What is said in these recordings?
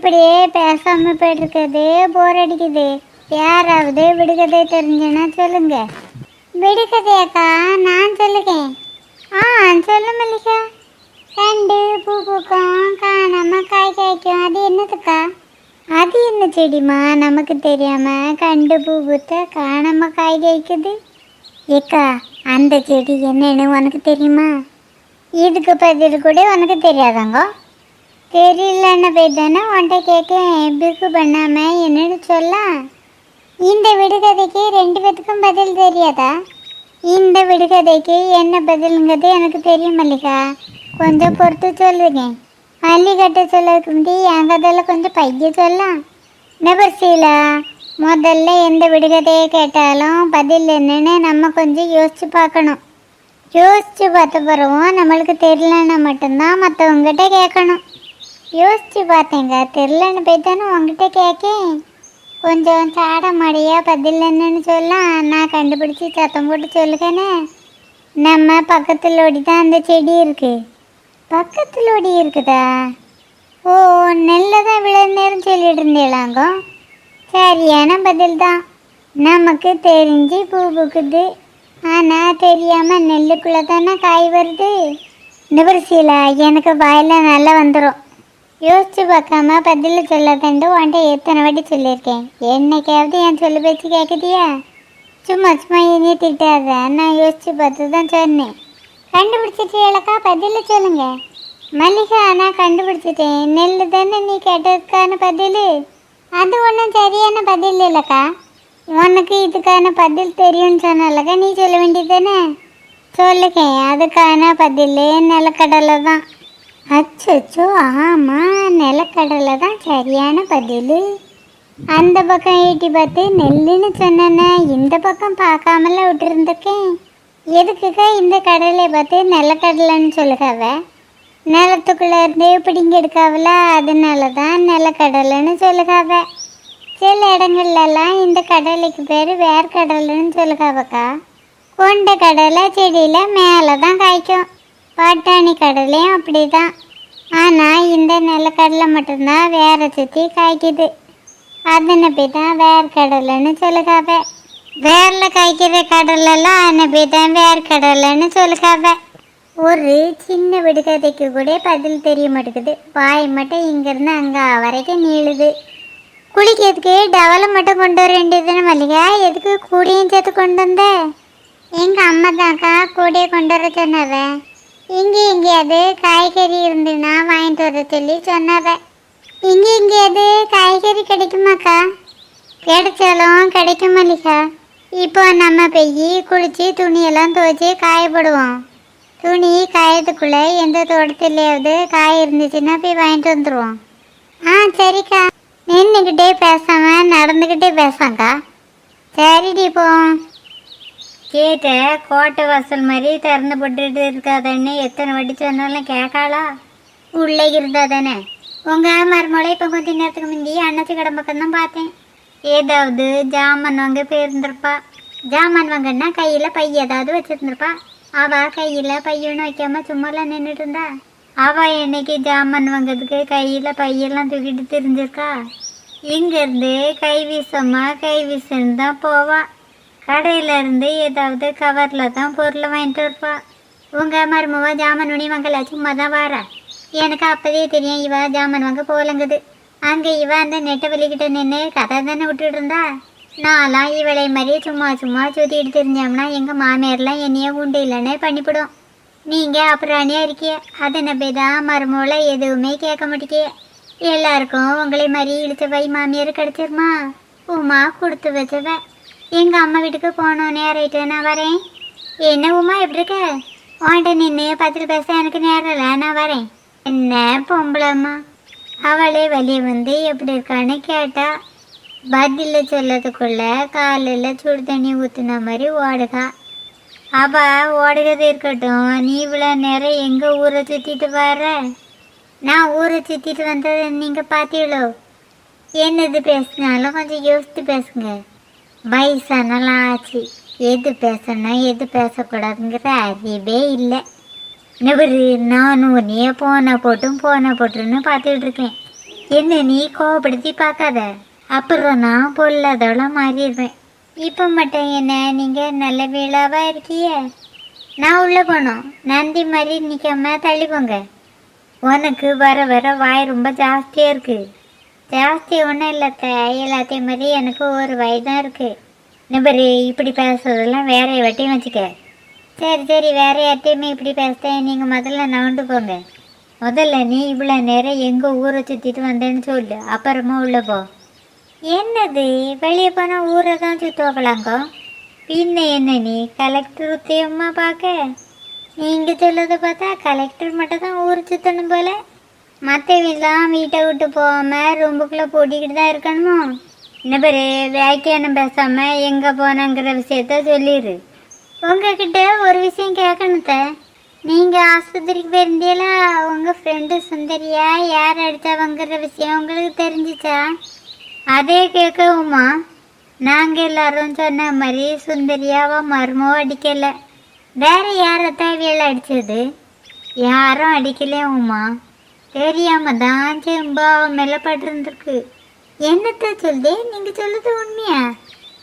இப்படியே பேசாம போயிட்டு போர் அடிக்குது. யாராவது விடுகதை தெரிஞ்சுன்னா சொல்லுங்க. விடுகதையாக்கா நான் சொல்லுகேன். ஆ சொல்லு மல்லிகா. கண்டு பூ பூக்கும் காணாம காய் காய்க்கும். அது என்னதுக்கா? அது என்ன செடிமா நமக்கு தெரியாம கண்டு பூ பூத்த காணாம காய் காய்க்குது. ஏக்கா அந்த செடி என்னன்னு உனக்கு தெரியுமா? இதுக்கு பதில் கூட உனக்கு தெரியாதாங்கோ. தெரியலன்னு போய் தானே உன்கிட்ட கேட்கேன் பிக்கு பண்ணாம? என்னன்னு சொல்ல. இந்த விடுகதைக்கு ரெண்டு பேத்துக்கும் பதில் தெரியாதா? இந்த விடுகதைக்கு என்ன பதிலுங்கிறது எனக்கு தெரியும் மல்லிகா. கொஞ்சம் பொறுத்து சொல்லுங்க. மல்லிகட்ட சொல்லதுக்கு முந்தி என் கதையில் கொஞ்சம் பைய சொல்லலாம். நபர்சீலா முதல்ல எந்த விடுகதையை கேட்டாலும் பதில் என்னன்னு நம்ம கொஞ்சம் யோசிச்சு பார்க்கணும். யோசிச்சு பார்த்த பிறவும் நம்மளுக்கு தெரியலன்னா மட்டும்தான் மற்றவங்ககிட்ட கேட்கணும். யோசிச்சு பார்த்தேங்க. தெரிலன்னு போய் தானே உங்ககிட்ட கேட்கேன் கொஞ்சம் சாட மாடியா பதில் என்னன்னு சொல்லலாம் நான் கண்டுபிடிச்சி சத்தம் போட்டு சொல்லுகனே. நம்ம பக்கத்தில் ஓடி தான் அந்த செடி இருக்கு. பக்கத்தில் ஓடி இருக்குதா? ஓ நெல்ல தான் இவ்வளோ நேரம் சொல்லிட்டு இருந்தேளாங்கோ. சரியான பதில் தான் நமக்கு தெரிஞ்சு பூ பூக்குது. ஆனால் தெரியாமல் நெல்லுக்குள்ளே தானே காய் வருது. நிபர்சீலா எனக்கு வயலில் நல்லா வந்துடும் யோசிச்சு பார்க்காம பதில் சொல்ல தண்டு உன்ட்ட எத்தனை வாட்டி சொல்லியிருக்கேன். என்னைக்காவது என் சொல்லு பேச்சு கேட்குதியா சும்மா சும்மா இனி திட்டாத. நான் யோசிச்சு பார்த்து தான் சொன்னேன் கண்டுபிடிச்சிட்டீங்களக்கா பதில் சொல்லுங்க. மல்லிகா நான் கண்டுபிடிச்சிட்டேன். நெல் தானே நீ கேட்டதுக்கான பதில்? அது ஒன்றும் சரியான பதில் இல்லைக்கா. உனக்கு இதுக்கான பதில் தெரியும்னு சொன்னாலக்கா நீ சொல்ல வேண்டியது தானே? சொல்லுங்க அதுக்கான பதில். நிலக்கடலை தான் அச்சோ ஆமாம் நிலக்கடலை தான் சரியான பதில். அந்த பக்கம் ஈட்டி பார்த்து நெல்லுன்னு சொன்னேனே இந்த பக்கம் பார்க்காமல விட்டுருந்துருக்கேன் எதுக்குக்கா இந்த கடலை பார்த்து நிலக்கடலைன்னு சொல்லுகாவ? நிலத்துக்குள்ளே இருந்தே பிடிங்கி எடுக்காவல அதனால தான் நிலக்கடலைன்னு சொல்லுகாவ. சில இடங்கள்லாம் இந்த கடலைக்கு பேர் வேர்க்கடலைன்னு சொல்லுகாவக்கா. கொண்ட கடலை செடியில் மேலே தான் காய்க்கும். பட்டாணி கடலையும் அப்படி தான் ஆனால் இந்த நிலக்கடலை மட்டும்தான் வேற சுற்றி காய்க்குது. அதனை போய் தான் வேர்க்கடலைன்னு சொல்லுகாவ. வேரில் காய்க்கிற கடலெல்லாம் அதனை போய் தான் வேர்க்கடலைன்னு சொல்லுகாவ. ஒரு சின்ன விடுகதைக்கு கூட பதில் தெரிய மாட்டேங்குது. வாய் மட்டும் இங்கேருந்து அங்கே வரைக்கும் நீளுது. குளிக்கிறதுக்கு டவலை மட்டும் கொண்டு வர வேண்டியதுன்னு மல்லிகா? எதுக்கு கூடையும் சேர்த்து கொண்டு வந்த? எங்கள் அம்மா தான்க்கா கூடையை கொண்டு வர சொன்னவ. இங்கே எங்கேயாவது காய்கறி இருந்துன்னா வாங்கிட்டு வர சொல்லி சொன்னாவ. இங்கே எங்கேயாவது காய்கறி கிடைக்குமாக்கா? கிடைச்சாலும் கிடைக்கும் மல்லிகா. இப்போ நம்ம போய் குளித்து துணியெல்லாம் துவைச்சி காயப்படுவோம். துணி காயத்துக்குள்ளே எந்த தோட்டத்துலையாவது காய் இருந்துச்சுன்னா போய் வாங்கிட்டு வந்துடுவோம் ஆ சரிக்கா. நின்றுக்கிட்டே பேசாமல் நடந்துக்கிட்டே பேசாங்க்கா சரிடி போவோம் கேட்ட கோட்டை வாசல் மாதிரி திறந்து போட்டுட்டு இருக்காதன்னு எத்தனை வாட்டி சொன்னாலும் கேட்காளா? உள்ளே இருந்தா தானே உங்கள் மருமலை இப்போ கொஞ்ச நேரத்துக்கு முந்தி அன்னச்சி கடை பக்கம் தான் பார்த்தேன். ஏதாவது ஜாமான் வாங்க போயிருந்திருப்பா. ஜாமான் வாங்கன்னா கையில் பை ஏதாவது வச்சுருந்துருப்பா. அவள் கையில் பையனும் வைக்காம சும்மாலாம் நின்றுட்டு இருந்தா? அவள் என்னைக்கு ஜாமான் வாங்கிறதுக்கு கையில் பையெல்லாம் தூக்கிட்டு தெரிஞ்சிருக்கா? இங்கேருந்து கை வீசம்மா கை வீசுன்னு தான் போவாள் கடையிலேருந்து ஏதாவது கவரில் தான் பொருள் வாங்கிட்டு இருப்பா. உங்கள் மருமவ ஜாமன் உனி வாங்கல சும்மா தான் வாரா. எனக்கு அப்போதே தெரியும் இவ ஜாமன் வாங்க போலங்குது. அங்கே இவ அந்த நெட்டை வலிக்கிட்ட நின்று கதை தானே விட்டுட்டு இருந்தா? நான்லாம் இவளை மாதிரியே சும்மா சும்மா சுற்றிட்டு தெரிஞ்சோம்னா எங்கள் மாமியார்லாம் என்னையே உண்டு இல்லைன்னே பண்ணிவிடும் நீங்கள் அப்புறாணியாக இருக்கிய. அதை நம்பி தான் மருமகளை எதுவுமே கேட்க மாட்டேங்கிய எல்லாருக்கும் உங்களை மாதிரி இழுத்த வை மாமியார் கிடச்சிருமா? உமா கொடுத்து வச்சவன் எங்கள் அம்மா வீட்டுக்கு போகணும் நேரிட்டு நான் வரேன். என்ன உமா எப்படி இருக்க? உன்ட்ட நின்று பார்த்துட்டு பேச எனக்கு நேரம் இல்லை நான் வரேன். என்ன பொம்பளைம்மா அவளே வெளியே வந்து எப்படி இருக்கான்னு கேட்டா பதில் சொல்லதுக்குள்ள காலையில் சுடு தண்ணி ஊற்றுன மாதிரி ஓடுகா அப்பா ஓடுகிறது இருக்கட்டும் நீ இவ்வளோ நேரம் எங்கள் ஊரை சுற்றிட்டு வர நான் ஊரை சுற்றிட்டு வந்ததை நீங்கள் பார்த்தீங்களோ? என்னது பேசினாலும் கொஞ்சம் யோசித்து பேசுங்க. வயசானலாம் ஆச்சு எது பேசணும் எது பேசக்கூடாதுங்கிற அறிவே இல்லை. நிபுரு நானும் உன்னையே போன போட்டும் போன போட்டுன்னு பார்த்துட்ருக்கேன் என்ன நீ கோவப்படுத்தி பார்க்காத. அப்புறம் நான் பொல்லாதவள மாறிடுவேன். இப்போ மட்டும் என்ன நீங்கள் நல்ல விழாவாக இருக்கிய நான் உள்ளே போனோம் நந்தி மாதிரி நிற்காம தள்ளி போங்க உனக்கு வர வர வாய் ரொம்ப ஜாஸ்தியாக இருக்குது ஜாஸ்தி ஒன்றும் இல்லை த எல்லாத்தையும் மாதிரி எனக்கு ஒரு வயதான் இருக்குது நம்பரு இப்படி பேசுறதெல்லாம் வேற வட்டியும் வச்சுக்க. சரி சரி வேற யார்ட்டையுமே இப்படி பேசுகிறேன் நீங்கள் முதல்ல நவுண்டு போங்க. முதல்ல நீ இவ்வளோ நேரம் எங்கள் ஊரை சுற்றிட்டு வந்தேன்னு சொல்லு. அப்புறமா உள்ளே போ. என்னது? வெளியே போனால் ஊரை தான் சுற்றுவாங்களாங்கோ பின்ன என்ன நீ? கலெக்டர் உத்தியமாக பார்க்க? நீங்கள் சொல்லதை பார்த்தா கலெக்டர் மட்டும் தான் ஊர் சுற்றணும் போல. மற்றவெல்லாம் வீட்டை விட்டு போகாமல் ரூமுக்குள்ளே பூட்டிக்கிட்டு தான் இருக்கணுமோ? என்ன பேர் வியாக்கியானம் பேசாமல் எங்கே போனங்கிற விஷயத்த சொல்லிடு உங்ககிட்ட ஒரு விஷயம் கேட்கணுத்த நீங்கள் ஆஸ்பத்திரிக்கு போயிருந்தீங்களா உங்கள் ஃப்ரெண்டு சுந்தரியா யார் அடித்தவங்கிற விஷயம் உங்களுக்கு தெரிஞ்சிச்சா? அதே கேட்கவுமா நாங்கள் எல்லாரும் சொன்ன மாதிரி சுந்தரியாவை மர்மோ அடிக்கலை. வேறு யாரை தேவையில்ல அடிச்சது? யாரும் அடிக்கலையே உமா தெரியாம தான் செம்பா அவன் மேலே பட்டிருந்துருக்கு. என்னத்த சொல்லுது? நீங்கள் சொல்லுது உண்மையா?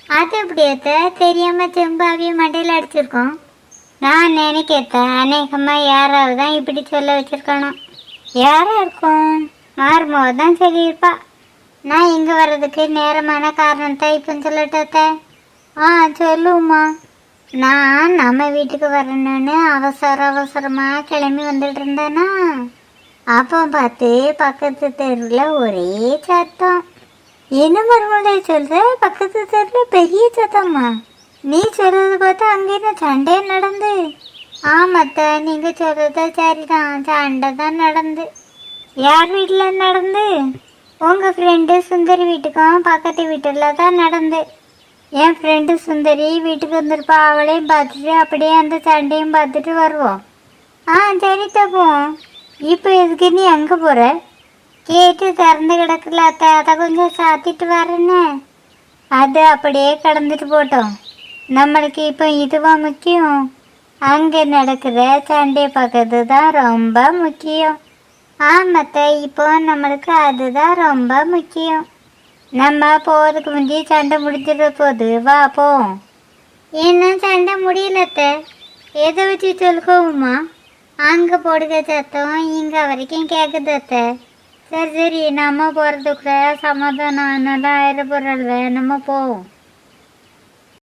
அது அப்படியாத்த தெரியாம செம்பாவிய மண்டையில் அடிச்சிருக்கோம். நான் நினைக்கத்த அநேகமாக யாராவது தான் இப்படி சொல்ல வச்சுருக்கணும். யாராக இருக்கும்? மார்மோ தான் சொல்லியிருப்பா. நான் இங்கே வர்றதுக்கு நேரமான காரணத்தை இப்போ சொல்லட்டத்த ஆ சொல்லுமா நான் நம்ம வீட்டுக்கு வரணும்னு அவசர அவசரமாக கிளம்பி வந்துட்டு இருந்தேன்னா அப்போ பார்த்து பக்கத்து தெருவில் ஒரே சத்தம். என்ன மருமலை சொல்கிற பக்கத்து தெருவில் பெரிய சத்தம்மா நீ சொல்கிறது பார்த்தா அங்கே சண்டே சண்டை நடந்து? ஆமாத்த நீங்கள் சொல்றது சரிதான். சண்டை தான் நடந்து. யார் வீட்டில் நடந்து? உங்கள் ஃப்ரெண்டு சுந்தரி வீட்டுக்கும் பக்கத்து வீட்டில் தான் நடந்து. என் ஃப்ரெண்டு சுந்தரி வீட்டுக்கு வந்திருப்பா. அவளையும் பார்த்துட்டு அப்படியே அந்த சண்டையும் பார்த்துட்டு வருவோம். ஆ சரி தப்போம் இப்போ எதுக்கு நீ அங்கே போகிற கேட்டு திறந்து கிடக்கல அத்தை அதை கொஞ்சம் சாத்திட்டு வரேன்னு அது அப்படியே கடந்துட்டு போட்டோம் நம்மளுக்கு இப்போ இதுவா முக்கியம் அங்கே நடக்கிற சண்டையை பார்க்கறது தான் ரொம்ப முக்கியம் ஆமாத்த இப்போ நம்மளுக்கு அதுதான் ரொம்ப முக்கியம் நம்ம போகிறதுக்கு முந்தி சண்டை முடிஞ்சிட போகுது வா போ இன்னும் சண்டை முடியலத்த எதை வச்சு சொல்லுவோமா அங்கே போடுக சத்தம் இங்கே வரைக்கும் கேட்குது அத்தை சரி சரி நம்ம போகிறதுக்குள்ள சமாதானம் நல்லா ஆயிரம் போகிறல்ல நம்ம போவோம்.